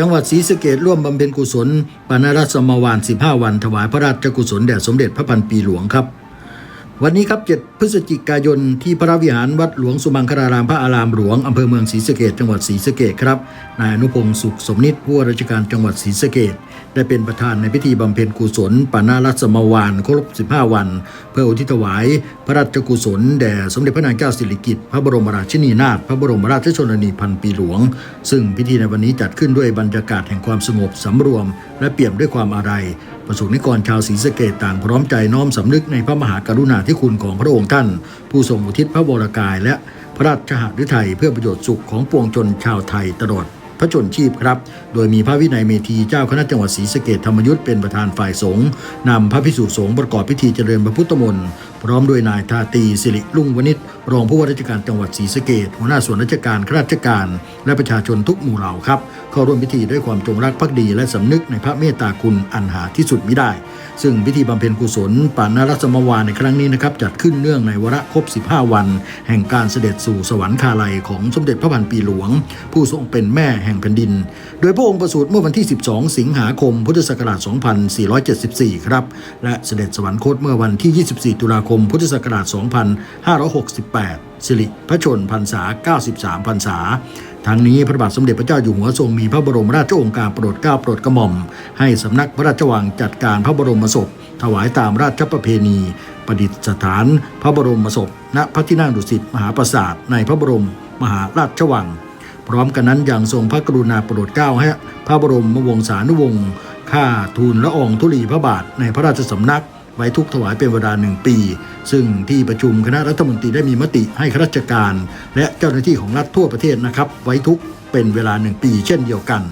จังหวัดศรีสะเกดร่วมบำเพ็ญกุศลปานรัสมวาน 15 วันถวายพระราชกุศลแด่สมเด็จพระพันปีหลวงครับ วันนี้ครับ 7 พฤศจิกายนที่พระวิหารวัดหลวงสุมังคลารามพระอารามหลวงอำเภอเมืองศรีสะเกดจังหวัดศรีสะเกดครับนายอนุพงศ์สุขสมนิตผู้ว่าราชการจังหวัดศรีสะเกดได้เป็นประธานในพิธีบำเพ็ญกุศลปานารัสมวานครบ 15 วัน เพื่ออุทิศถวาย พระราชกุศลแด่สมเด็จพระนางเจ้าสิริกิติ์พระบรมราชินีนาถพระบรมราชชนนีพันปีหลวง ซึ่งพิธีในวันนี้จัดขึ้นด้วยบรรยากาศแห่งความสงบสำรวม และเปี่ยมด้วยความอาลัย ประสงนิกรชาวศรีสะเกดต่างพร้อมใจน้อมสำนึกในพระมหากรุณาธิคุณของพระองค์ท่าน ผู้ทรงอุทิศพระวรกาย และพระราชหฤทัยเพื่อประโยชน์สุขของปวงชนชาวไทยตลอดพระชนชีพครับ โดยมีพระวินัยเมธีเจ้าคณะจังหวัดศรีสะเกดธรรมยุทธเป็นประธานฝ่ายสงฆ์นำพระพิสุสงฆ์ประกอบพิธีเจริญพระพุทธมนต์พร้อมด้วยนายทาตีสิริลุ่งวณิชรองผู้ว่าราชการจังหวัดศรีสะเกดหัวหน้าส่วนราชการข้าราชการ และประชาชนทุกหมู่เหล่าครับเข้าร่วมพิธีด้วยความจงรักภักดีและสำนึกในพระเมตตาคุณอันหาที่สุดมิได้ ซึ่งพิธีบำเพ็ญกุศลปานนรัสมวานในครั้งนี้นะครับจัดขึ้นเนื่องในวาระครบ 15 วัน แห่งการเสด็จสู่สวรรคาลัยของสมเด็จพระพันปีหลวง ผู้ทรงเป็นแม่แห่งแผ่นดิน โดยพระองค์ประสูติเมื่อวันที่ 12 สิงหาคม พุทธศักราช 2474 ครับ และเสด็จสวรรคตเมื่อวันที่ 24 ตุลาคมคมพุทธศักราช 2568 สิริพระชนพรรษา 93 พรรษา ทั้งนี้พระบาทสมเด็จพระเจ้าอยู่หัวทรงมีพระบรมราชโองการโปรดเกล้าโปรดกระหม่อม ให้สำนักพระราชวังจัดการพระบรมศพ ถวายตามราชประเพณี ประดิษฐานพระบรมศพ ณ พระที่นั่งดุสิตมหาปราสาทในพระบรมมหาราชวัง พร้อมกันนั้นยังทรงพระกรุณาโปรดเกล้าให้พระบรมวงศานุวงศ์ข้าทูลละอองธุลีพระบาทในพระราชสำนัก ไว้ทุกถวายเป็นเวลาหนึ่งปี ซึ่งที่ประชุมคณะรัฐมนตรีได้มีมติให้ข้าราชการ และเจ้าหน้าที่ของรัฐทั่วประเทศนะครับ ไว้ทุกเป็นเวลาหนึ่งปีเช่นเดียวกัน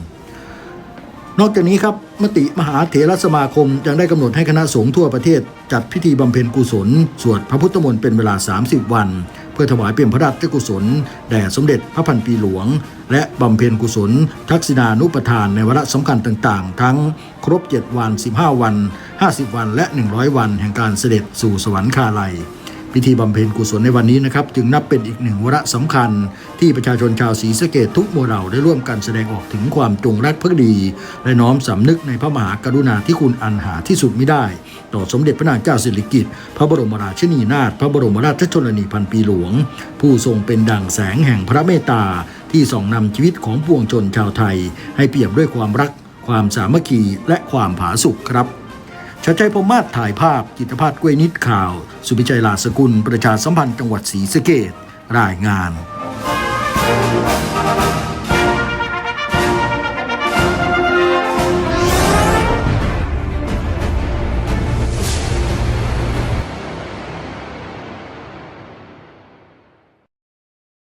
นอกจากนี้ครับมติมหาเถรสมาคมยังได้กำหนดให้คณะสงฆ์ทั่วประเทศ จัดพิธีบำเพ็ญกุศล สวดพระพุทธมนต์เป็นเวลา 30 วัน เพื่อถวายเป็นพระราชกุศล แด่สมเด็จพระพันปีหลวง และบำเพ็ญกุศล ทักษิณานุปทานในวาระสำคัญต่างๆ ทั้งครบ 7 วัน 15 วัน 50 วันและ 100 วัน แห่งการเสด็จสู่สวรรคาลัย พิธีบำเพ็ญกุศลในวันนี้นะครับ จึงนับเป็นอีกหนึ่งวาระสำคัญ ที่ประชาชนชาวศรีสะเกดทุกหมู่เหล่าได้ร่วมกันแสดงออกถึงความจงรักภักดี และน้อมสำนึกในพระมหากรุณาธิคุณอันหาที่สุดไม่ได้ ต่อสมเด็จพระนางเจ้าสิริกิติ์พระบรมราชินีนาถพระบรมราชชนนีพันปีหลวง ผู้ทรงเป็นดั่งแสงแห่งพระเมตตาที่ส่องนำชีวิตของปวงชนชาวไทย ให้เปี่ยมด้วยความรัก ความสามัคคีและความผาสุกครับ ชัดใจพมาศถ่ายภาพกิตภาพกล้วยนิดข่าว สุภิชัยลาสกุล ประชาสัมพันธ์จังหวัดศรีสะเกดรายงาน